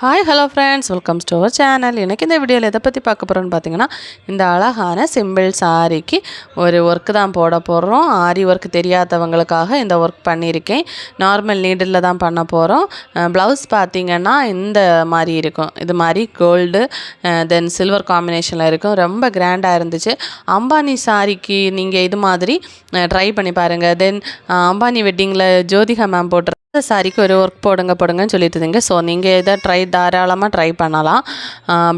Hi hello friends welcome to our channel எனக்கு இந்த வீடியோவில் எதை பற்றி பார்க்க போகிறோன்னு பார்த்தீங்கன்னா இந்த அழகான சிம்பிள் சாரிக்கு ஒரு ஒர்க்கு தான் போட போகிறோம் ஆரி ஒர்க் தெரியாதவங்களுக்காக இந்த ஒர்க் பண்ணியிருக்கேன். நார்மல் நீடில் தான் பண்ண போகிறோம் ப்ளவுஸ் பார்த்திங்கன்னா இந்த மாதிரி இருக்கும். இது மாதிரி கோல்டு தென் சில்வர் காம்பினேஷனில் இருக்கும். ரொம்ப கிராண்டாக இருந்துச்சு. அம்பானி சாரிக்கு நீங்கள் இது மாதிரி ட்ரை பண்ணி பாருங்கள் தென் அம்பானி வெட்டிங்கில் ஜோதிகா மேம் போட்டு இந்த சாரிக்கு ஒரு ஒர்க் போடுங்க போடுங்கன்னு சொல்லிட்டு இருந்தீங்க ஸோ நீங்கள் இதை ட்ரை தாராளமாக ட்ரை பண்ணலாம்.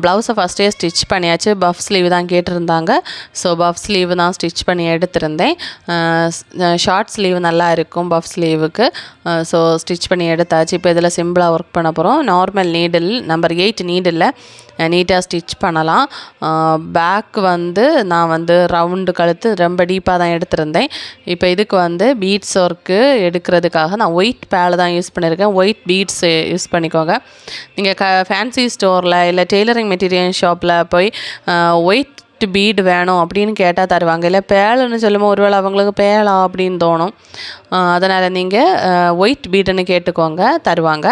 ப்ளவுஸை ஃபஸ்ட்டே ஸ்டிச் பண்ணியாச்சு. பஃப் ஸ்லீவ் தான் கேட்டிருந்தாங்க. ஸோ பஃப் ஸ்லீவ் தான் ஸ்டிச் பண்ணி எடுத்திருந்தேன். ஷார்ட் ஸ்லீவ் நல்லா இருக்கும் பஃப் ஸ்லீவுக்கு ஸோ ஸ்டிச் பண்ணி எடுத்தாச்சு. இப்போ இதில் சிம்பிளாக ஒர்க் பண்ண போகிறோம் normal needle number eight needle நீட்டாக ஸ்டிச் பண்ணலாம். பேக் வந்து நான் வந்து ரவுண்டு கழுத்து ரொம்ப டீப்பாக தான் எடுத்திருந்தேன். இப்போ இதுக்கு வந்து பீட்ஸ் ஒர்க்கு எடுக்கிறதுக்காக நான் ஒயிட் பேலை தான் யூஸ் பண்ணியிருக்கேன் ஒயிட் பீட்ஸ் யூஸ் பண்ணிக்கோங்க. நீங்கள் க ஃபேன்சி ஸ்டோரில் இல்லை டெய்லரிங் மெட்டீரியல் ஷாப்பில் போய் ஒயிட் பீடு வேணும் அப்படின்னு கேட்டால் தருவாங்க. இல்லை பேலன்னு சொல்லும்போது ஒருவேளை அவங்களுக்கு பேலா அப்படின்னு தோணும். அதனால் நீங்கள் ஒயிட் பீடுன்னு கேட்டுக்கோங்க தருவாங்க.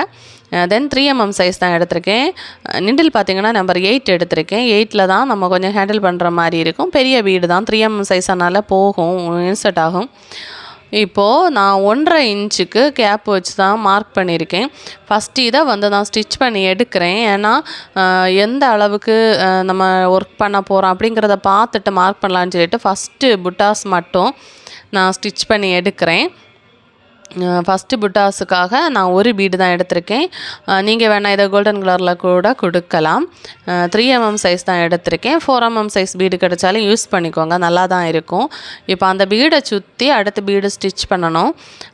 தென் த்ரீ எம்எம் சைஸ் தான் எடுத்திருக்கேன். நிண்டில் பார்த்தீங்கன்னா நம்பர் எயிட் எடுத்திருக்கேன். எயிட்டில் தான் நம்ம கொஞ்சம் ஹேண்டில் பண்ணுற மாதிரி இருக்கும். பெரிய வீடு தான். த்ரீ எம்எம் சைஸ் போகும் இன்சர்ட் ஆகும். இப்போது நான் ஒன்றரை இன்ச்சுக்கு கேப் வச்சு தான் மார்க் பண்ணியிருக்கேன். ஃபஸ்ட்டு இதை வந்து நான் ஸ்டிச் பண்ணி எடுக்கிறேன். ஏன்னா எந்த அளவுக்கு நம்ம ஒர்க் பண்ண போகிறோம் அப்படிங்கிறத பார்த்துட்டு மார்க் பண்ணலான்னு சொல்லிட்டு ஃபஸ்ட்டு புட்டாஸ் மட்டும் நான் ஸ்டிச் பண்ணி எடுக்கிறேன். ஃபஸ்ட்டு புட்டாஸுக்காக நான் ஒரு பீடு தான் எடுத்திருக்கேன். நீங்கள் வேணால் இதை கோல்டன் கலரில் கூட கொடுக்கலாம். த்ரீ எம்எம் சைஸ் தான் எடுத்திருக்கேன். ஃபோர் எம்எம் சைஸ் பீடு கிடைச்சாலும் யூஸ் பண்ணிக்கோங்க. நல்லா தான் இருக்கும். இப்போ அந்த பீடை சுற்றி அடுத்த பீடு ஸ்டிச் பண்ணணும்.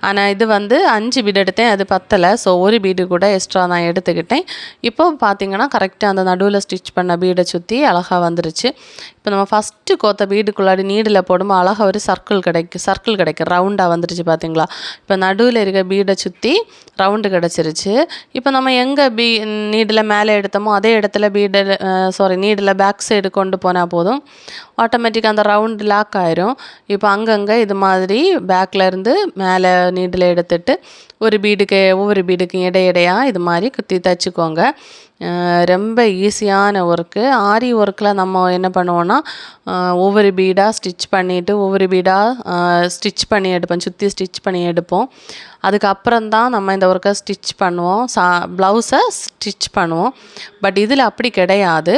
ஆனால் இது வந்து அஞ்சு பீடு எடுத்தேன். அது பத்தலை. ஸோ ஒரு பீடு கூட எக்ஸ்ட்ரா நான் எடுத்துக்கிட்டேன். இப்போ பார்த்தீங்கன்னா கரெக்டாக அந்த நடுவில் ஸ்டிச் பண்ண பீடை சுற்றி அழகாக வந்துருச்சு. இப்போ நம்ம ஃபஸ்ட்டு கோத்த வீடுக்குள்ளாடி நீடில் போடும்போது அழகாக ஒரு சர்க்கிள் கிடைக்கும் சர்க்கிள் கிடைக்கும் ரவுண்டாக வந்துருச்சு பார்த்தீங்களா இப்போ நடுவில் இருக்க பீடை சுற்றி ரவுண்டு கிடச்சிருச்சு. இப்போ நம்ம எங்கே பீ நீடில் மேலே எடுத்தோமோ அதே இடத்துல பீடில் சாரி நீடில் பேக் சைடு கொண்டு போனால் போதும். ஆட்டோமேட்டிக்காக அந்த ரவுண்டு லாக் ஆயிரும். இப்போ அங்கங்கே இது மாதிரி பேக்கில் இருந்து மேலே நீடில் எடுத்துட்டு ஒரு பீடுக்கு ஒவ்வொரு பீடுக்கும் இடையிடையாக இது மாதிரி குத்தி தச்சுக்கோங்க. ரொம்ப ஈஸியான ஒர்க்கு ஆரி ஒர்க்கில் நம்ம என்ன பண்ணுவோன்னா ஒவ்வொரு பீடாக ஸ்டிச் பண்ணிவிட்டு ஒவ்வொரு பீடாக ஸ்டிச் பண்ணி எடுப்போம். சுற்றி ஸ்டிச் பண்ணி எடுப்போம். அதுக்கப்புறம் தான் நம்ம இந்த ஒர்க்கை ஸ்டிச் பண்ணுவோம். சா ப்ளவுஸை ஸ்டிச் பண்ணுவோம். பட் இதில் அப்படி கிடையாது.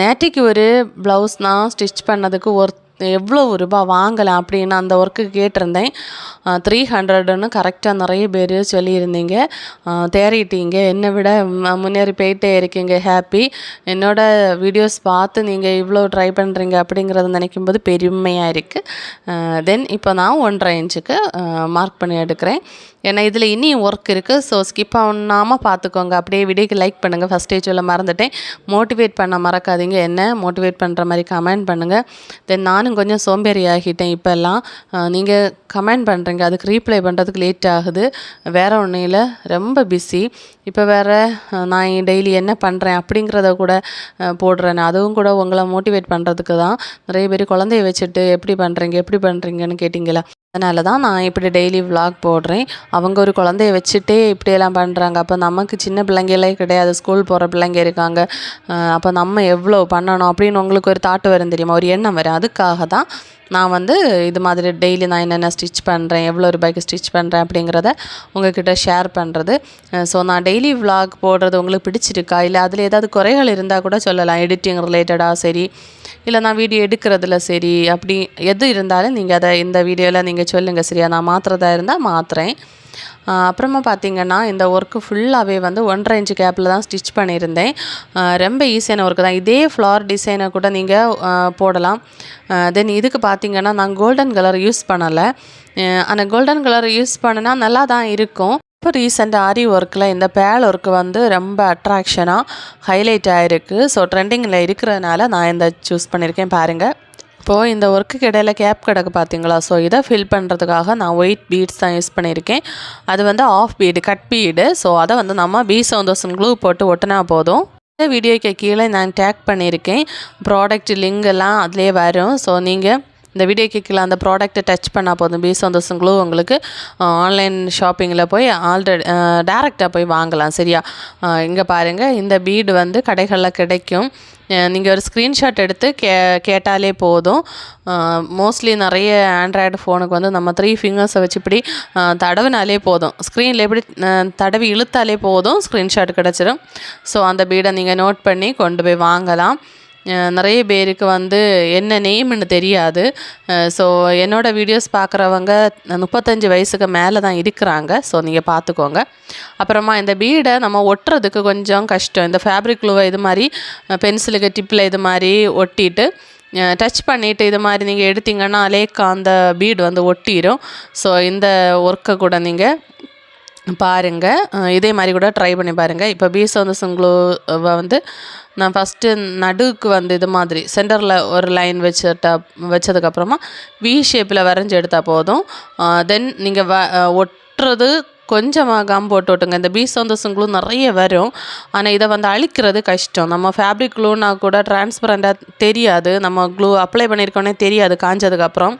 நேற்றுக்கு ஒரு ப்ளவுஸ் நான் ஸ்டிச் பண்ணதுக்கு ஒர்த் எவ்வளோ ரூபா வாங்கலாம் அப்படின்னு அந்த ஒர்க்கு கேட்டிருந்தேன். த்ரீ ஹண்ட்ரடுன்னு கரெக்டாக நிறைய பேர் சொல்லியிருந்தீங்க. தேறிட்டீங்க. என்னை விட முன்னேறி போயிட்டே இருக்கீங்க. ஹாப்பி என்னோட வீடியோஸ் பார்த்து நீங்கள் இவ்வளோ ட்ரை பண்ணுறீங்க அப்படிங்கிறத நினைக்கும் போது பெருமையாக இருக்குது தென் இப்போ நான் ஒன்றரை இன்ச்சுக்கு மார்க் பண்ணி எடுக்கிறேன். ஏன்னா இதில் இனியும் ஒர்க் இருக்குது ஸோ ஸ்கிப் பண்ணாமல் பார்த்துக்கோங்க அப்படியே வீடியோக்கு லைக் பண்ணுங்கள் ஃபஸ்ட்டே சொல்ல மறந்துட்டேன். மோட்டிவேட் பண்ண மறக்காதீங்க. என்ன? மோட்டிவேட் பண்ணுற மாதிரி கமெண்ட் பண்ணுங்கள் தென் நானும் கொஞ்சம் சோம்பேறி ஆகிட்டேன் இப்போல்லாம். நீங்கள் கமெண்ட் பண்ணுறீங்க அதுக்கு ரீப்ளை பண்ணுறதுக்கு லேட் ஆகுது. வேறு ஒன்றும் இல்லை. ரொம்ப பிஸி இப்போ வேறு நான் டெய்லி என்ன பண்ணுறேன் அப்படிங்கிறத கூட போடுறேன். அதுவும் கூட உங்களை மோட்டிவேட் பண்ணுறதுக்கு தான். நிறைய பேர் குழந்தைய வச்சுட்டு எப்படி பண்ணுறீங்க எப்படி பண்ணுறீங்கன்னு கேட்டிங்களா அதனால தான் நான் இப்படி டெய்லி விலாக் போடுறேன். அவங்க ஒரு குழந்தைய வச்சுட்டே இப்படியெல்லாம் பண்ணுறாங்க அப்போ நமக்கு சின்ன பிள்ளைங்களே கிடையாது. ஸ்கூல் போகிற பிள்ளைங்க இருக்காங்க. அப்போ நம்ம எவ்வளோ பண்ணணும் அப்படின்னு உங்களுக்கு ஒரு தாட்டு வரும் தெரியுமா? ஒரு எண்ணம் வரும். அதுக்காக தான் நான் வந்து இது மாதிரி டெய்லி நான் என்னென்ன ஸ்டிச் பண்ணுறேன் எவ்வளோ ரூபாய்க்கு ஸ்டிச் பண்ணுறேன் அப்படிங்கிறத உங்கள்கிட்ட ஷேர் பண்ணுறது ஸோ நான் டெய்லி விலாக் போடுறது உங்களுக்கு பிடிச்சிருக்கா? இல்லை அதில் ஏதாவது குறைகள் இருந்தால் கூட சொல்லலாம். எடிட்டிங் ரிலேட்டடாக சரி இல்லை நான் வீடியோ எடுக்கிறதுல சரி அப்படி எது இருந்தாலும் நீங்கள் அதை இந்த வீடியோவில் நீங்கள் சொல்லுங்கள் சரியா? நான் மாற்றுறதா இருந்தால் மாற்றுறேன் அப்புறமா பார்த்திங்கன்னா இந்த ஒர்க்கு ஃபுல்லாகவே வந்து ஒன்றரை இன்ச்சு கேப்பில் தான் ஸ்டிச் பண்ணியிருந்தேன். ரொம்ப ஈஸியான ஒர்க்கு தான். இதே ஃப்ளார் டிசைனை கூட நீங்கள் போடலாம். தென் இதுக்கு பார்த்தீங்கன்னா நான் கோல்டன் கலர் யூஸ் பண்ணலை. ஆனால் கோல்டன் கலர் யூஸ் பண்ணினா நல்லா தான் இருக்கும். இப்போ ரீசெண்டாக ஆரி ஒர்க்கில் இந்த பேல் ஒர்க்கு வந்து ரொம்ப அட்ராக்ஷனாக ஹைலைட் ஆகிருக்கு ஸோ ட்ரெண்டிங்கில் இருக்கிறதுனால நான் இந்த சூஸ் பண்ணியிருக்கேன் பாருங்கள் இப்போது இந்த ஒர்க்குக்கு இடையில கேப் கிடக்கு பார்த்தீங்களா ஸோ இதை ஃபில் பண்ணுறதுக்காக நான் ஒயிட் பீட்ஸ் தான் யூஸ் பண்ணியிருக்கேன். அது வந்து half bead cut bead so அதை வந்து நம்ம பி சவுந்தோசன் க்ளூ போட்டு ஒட்டினா போதும். இந்த வீடியோக்கு கீழே நான் டேக் பண்ணியிருக்கேன். ப்ராடக்ட் லிங்க் எல்லாம் அதிலே வரும். ஸோ நீங்கள் இந்த வீடியோக்கு கீழே அந்த ப்ராடக்ட்டை டச் பண்ணால் போதும். பி சந்தோஷங்களும் உங்களுக்கு ஆன்லைன் ஷாப்பிங்கில் போய் ஆல்ரெடி டேரெக்டாக போய் வாங்கலாம் சரியா? இங்கே பாருங்கள் இந்த பீடு வந்து கடைகளில் கிடைக்கும். நீங்கள் ஒரு ஸ்க்ரீன்ஷாட் எடுத்து கே கேட்டாலே போதும். மோஸ்ட்லி நிறைய ஆண்ட்ராய்டு ஃபோனுக்கு வந்து நம்ம த்ரீ ஃபிங்கர்ஸை வச்சு இப்படி தடவினாலே போதும். ஸ்க்ரீனில் எப்படி தடவி இழுத்தாலே போதும் ஸ்க்ரீன்ஷாட் கிடச்சிடும் ஸோ அந்த பீடை நீங்கள் நோட் பண்ணி கொண்டு போய் வாங்கலாம். நிறைய பேருக்கு வந்து என்ன நேம்னு தெரியாது. ஸோ என்னோடய வீடியோஸ் பார்க்குறவங்க முப்பத்தஞ்சு வயசுக்கு மேலே தான் இருக்கிறாங்க. ஸோ நீங்கள் பார்த்துக்கோங்க அப்புறமா இந்த பீடை நம்ம ஒட்டுறதுக்கு கொஞ்சம் கஷ்டம். இந்த ஃபேப்ரிக் க்ளூவை இது மாதிரி பென்சிலுக்கு டிப்பில் இது மாதிரி ஒட்டிட்டு டச் பண்ணிவிட்டு இது மாதிரி நீங்கள் எடுத்தீங்கன்னா லேக்கா அந்த பீடு வந்து ஒட்டிடும் ஸோ இந்த ஒர்க்கை கூட நீங்கள் பாருங்கள் இதே மாதிரி கூட ட்ரை பண்ணி பாருங்கள் இப்போ பீஸ் வந்து சுங்குளோவை வந்து நான் ஃபஸ்ட்டு நடுவுக்கு வந்து இது மாதிரி சென்டரில் ஒரு லைன் வச்சுட்டா வச்சதுக்கப்புறமா வி ஷேப்பில் வரைஞ்சி எடுத்தால் போதும். தென் நீங்கள் வ ஒட்டுறது கொஞ்சமாக கம் போட்டு விட்டுங்க இந்த பீஸ் வந்து சிங்கிளும் நிறைய வரும். ஆனால் இதை வந்து அழிக்கிறது கஷ்டம். நம்ம ஃபேப்ரிக் க்ளூனா கூட டிரான்ஸ்பரண்ட்டாக தெரியாது. நம்ம க்ளூ அப்ளை பண்ணியிருக்கோன்னே தெரியாது காஞ்சதுக்கப்புறம்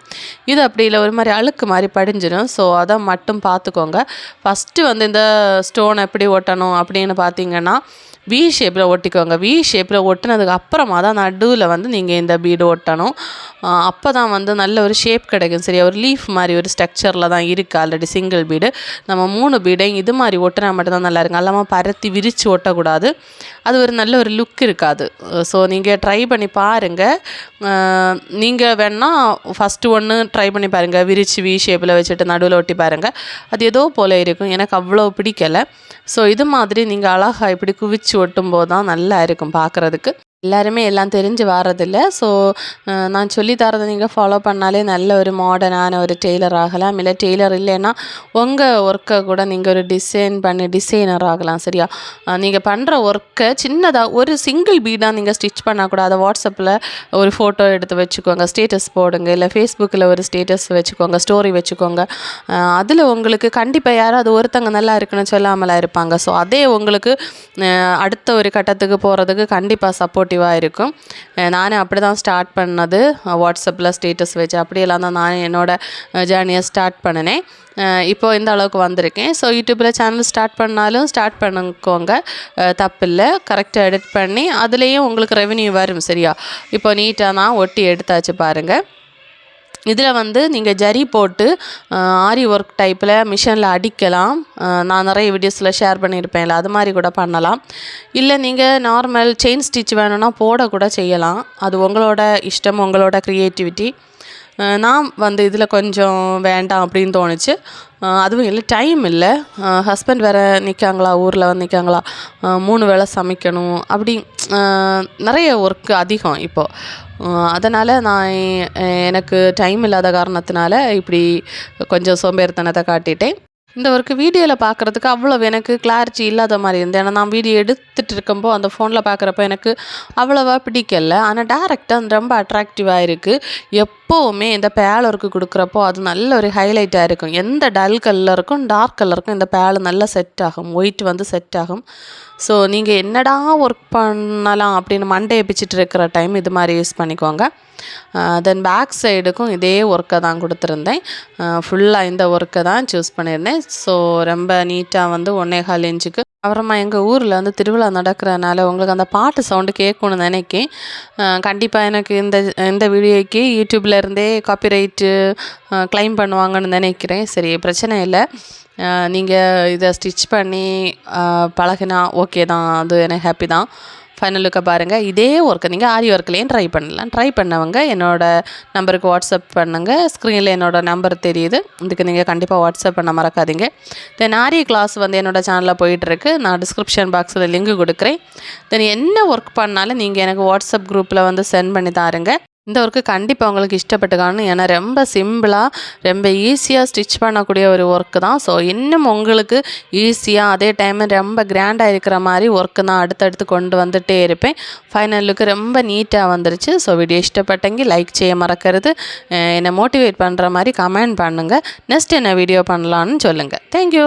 இது அப்படி இல்லை. ஒரு மாதிரி அழுக்கு மாதிரி படிஞ்சிடும். ஸோ அதை மட்டும் பார்த்துக்கோங்க. ஃபஸ்ட்டு வந்து இந்த ஸ்டோன் எப்படி ஒட்டணும் அப்படின்னு பார்த்தீங்கன்னா வி ஷேப்பில் ஒட்டிக்கோங்க வி ஷேப்பில் ஒட்டினதுக்கு அப்புறமா தான் நடுவில் வந்து நீங்கள் இந்த பீடு ஒட்டணும் அப்போ தான் வந்து நல்ல ஒரு ஷேப் கிடைக்கும். சரியா ஒரு லீஃப் மாதிரி ஒரு ஸ்ட்ரக்சரில் தான் இருக்குது ஆல்ரெடி சிங்கிள் பீடு. நம்ம மூணு பீடையும் இது மாதிரி ஒட்டினா மட்டும்தான் நல்லா இருக்கும். அல்லாமல் பரத்தி விரித்து ஒட்டக்கூடாது அது ஒரு நல்ல ஒரு லுக் இருக்காது. ஸோ நீங்கள் ட்ரை பண்ணி பாருங்கள் நீங்கள் வேணால் ஃபஸ்ட்டு ஒன்று ட்ரை பண்ணி பாருங்கள் விரித்து வி ஷேப்பில் வச்சுட்டு நடுவில் ஒட்டி பாருங்கள் அது ஏதோ போல் இருக்கும். எனக்கு அவ்வளோ பிடிக்கலை. ஸோ இது மாதிரி நீங்கள் அழகாக இப்படி குவிச்சு ஒட்டும் போது தான் நல்லா இருக்கும் பார்க்குறதுக்கு எல்லாருமே எல்லாம் தெரிஞ்சு வர்றதில்ல ஸோ நான் சொல்லி தரதை நீங்கள் ஃபாலோ பண்ணாலே நல்ல ஒரு மாடர்னான ஒரு டெய்லர் ஆகலாம். இல்லை டெய்லர் இல்லைன்னா உங்கள் ஒர்க்கை கூட நீங்கள் ஒரு டிசைன் பண்ணி டிசைனர் ஆகலாம் சரியா? நீங்கள் பண்ணுற ஒர்க்கை சின்னதாக ஒரு சிங்கிள் பீடாக நீங்கள் ஸ்டிச் பண்ணக்கூடாது வாட்ஸ்அப்பில் ஒரு ஃபோட்டோ எடுத்து வச்சுக்கோங்க. ஸ்டேட்டஸ் போடுங்க. இல்லை ஃபேஸ்புக்கில் ஒரு ஸ்டேட்டஸ் வச்சுக்கோங்க. ஸ்டோரி வச்சுக்கோங்க. அதில் உங்களுக்கு கண்டிப்பாக யாராவது ஒருத்தங்க நல்லா இருக்குன்னு சொல்லாமலாம் இருப்பாங்க. ஸோ அதே உங்களுக்கு அடுத்த ஒரு கட்டத்துக்கு போகிறதுக்கு கண்டிப்பாக சப்போர்ட் சப்போர்ட்டிவாக இருக்கும். நானும் அப்படி தான் ஸ்டார்ட் பண்ணது. வாட்ஸ்அப்பில் ஸ்டேட்டஸ் வச்சு அப்படியெல்லாம் தான் நான் என்னோடய ஜேர்னியை ஸ்டார்ட் பண்ணினேன். இப்போது இப்போ இந்த அளவுக்கு வந்திருக்கேன். ஸோ யூடியூப்பில் சேனல் ஸ்டார்ட் பண்ணாலும் ஸ்டார்ட் பண்ணிக்கோங்க. தப்பில்லை. கரெக்டாக எடிட் பண்ணி அதுலேயும் உங்களுக்கு ரெவன்யூ வரும் சரியா? இப்போ நீட்டாக நான் ஒட்டி எடுத்தாச்சு பாருங்கள் இதில் வந்து நீங்கள் ஜரி போட்டு ஆரி ஒர்க் டைப்பில் மிஷினில் அடிக்கலாம். நான் நிறைய வீடியோஸில் ஷேர் பண்ணியிருப்பேன்ல அது மாதிரி கூட பண்ணலாம். இல்லை நீங்கள் நார்மல் செயின் ஸ்டிச் வேணும்னா போட கூட செய்யலாம். அது உங்களோட இஷ்டம் உங்களோட க்ரியேட்டிவிட்டி நான் வந்து இதில் கொஞ்சம் வேண்டாம் அப்படின்னு தோணுச்சு. அதுவும் இல்லை டைம் இல்லை. ஹஸ்பண்ட் வேறு நிற்காங்களா ஊரில் வந்து நிற்காங்களா மூணு வேளை சமைக்கணும். அப்படி நிறைய ஒர்க்கு அதிகம் இப்போது அதனால் நான் எனக்கு டைம் இல்லாத காரணத்தினால இப்படி கொஞ்சம் சோம்பேறித்தனத்தை காட்டிட்டேன். இந்த ஒர்க்கு வீடியோவில் பார்க்குறதுக்கு அவ்வளோ எனக்கு கிளாரிட்டி இல்லாத மாதிரி இருந்தது. ஏன்னா நான் வீடியோ எடுத்துகிட்டு இருக்கும்போ அந்த ஃபோனில் பார்க்குறப்ப எனக்கு அவ்வளோவா பிடிக்கல. ஆனால் டேரெக்டாக ரொம்ப அட்ராக்டிவாக இருக்குது எப்போவுமே இந்த பேல் ஒர்க்கு கொடுக்குறப்போ அது நல்ல ஒரு ஹைலைட்டாக இருக்கும். எந்த டல் கலருக்கும் டார்க் கலருக்கும் இந்த பேல் நல்லா செட் ஆகும். ஒயிட் வந்து செட் ஆகும். ஸோ நீங்கள் என்னடா ஒர்க் பண்ணலாம் அப்படின்னு மண்டையை பிச்சுட்டு இருக்கிற டைம் இது மாதிரி யூஸ் பண்ணிக்கோங்க. தென் பேக் சைடுக்கும் இதே ஒர்க்கை தான் கொடுத்துருந்தேன். ஃபுல்லாக இந்த ஒர்க்கை தான் சூஸ் பண்ணியிருந்தேன். ஸோ ரொம்ப நீட்டாக வந்து ஒன்னே கால் இன்ச்சுக்கு அப்புறமா எங்கள் ஊரில் வந்து திருவிழா நடக்கிறனால உங்களுக்கு அந்த பாட்டு சவுண்டு கேட்கணும்னு நினைக்கேன். கண்டிப்பாக எனக்கு இந்த இந்த வீடியோக்கு யூடியூப்ல இருந்தே காப்பிரைட்டு க்ளைம் பண்ணுவாங்கன்னு நினைக்கிறேன். சரி பிரச்சனை இல்லை. நீங்கள் இதை ஸ்டிச் பண்ணி பழகினா ஓகே தான். அது எனக்கு ஹாப்பி தான். ஃபைனல் லுக்கை பாருங்கள் இதே ஒர்க்கை நீங்கள் ஆரி ஒர்க்லேயும் ட்ரை பண்ணலாம். ட்ரை பண்ணவங்க என்னோடய நம்பருக்கு வாட்ஸ்அப் பண்ணுங்கள் ஸ்க்ரீனில் என்னோடய நம்பர் தெரியுது. இதுக்கு நீங்கள் கண்டிப்பாக வாட்ஸ்அப் பண்ண மறக்காதீங்க. தென் ஆரி கிளாஸ் வந்து என்னோடய சேனலில் போயிட்டுருக்கு. நான் டிஸ்கிரிப்ஷன் பாக்ஸில் லிங்க் கொடுக்குறேன். தென் என்ன ஒர்க் பண்ணாலும் நீங்கள் எனக்கு வாட்ஸ்அப் குரூப்பில் வந்து சென்ட் பண்ணி தாருங்க. இந்த ஒர்க்கு கண்டிப்பாக உங்களுக்கு இஷ்டப்பட்டு காணும் ஏன்னா ரொம்ப சிம்பிளாக ரொம்ப ஈஸியாக ஸ்டிச் பண்ணக்கூடிய ஒரு ஒர்க்கு தான். ஸோ இன்னும் உங்களுக்கு ஈஸியாக அதே டைம் ரொம்ப கிராண்டாக இருக்கிற மாதிரி ஒர்க்கு நான் அடுத்தடுத்து கொண்டு வந்துகிட்டே இருப்பேன். ஃபைனல் லுக்கு ரொம்ப நீட்டாக வந்துருச்சு. ஸோ வீடியோ இஷ்டப்பட்டங்க லைக் செய்ய மறக்கிறது. என்னை மோட்டிவேட் பண்ணுற மாதிரி கமெண்ட் பண்ணுங்கள் நெக்ஸ்ட் என்ன வீடியோ பண்ணலான்னு சொல்லுங்கள் தேங்க்யூ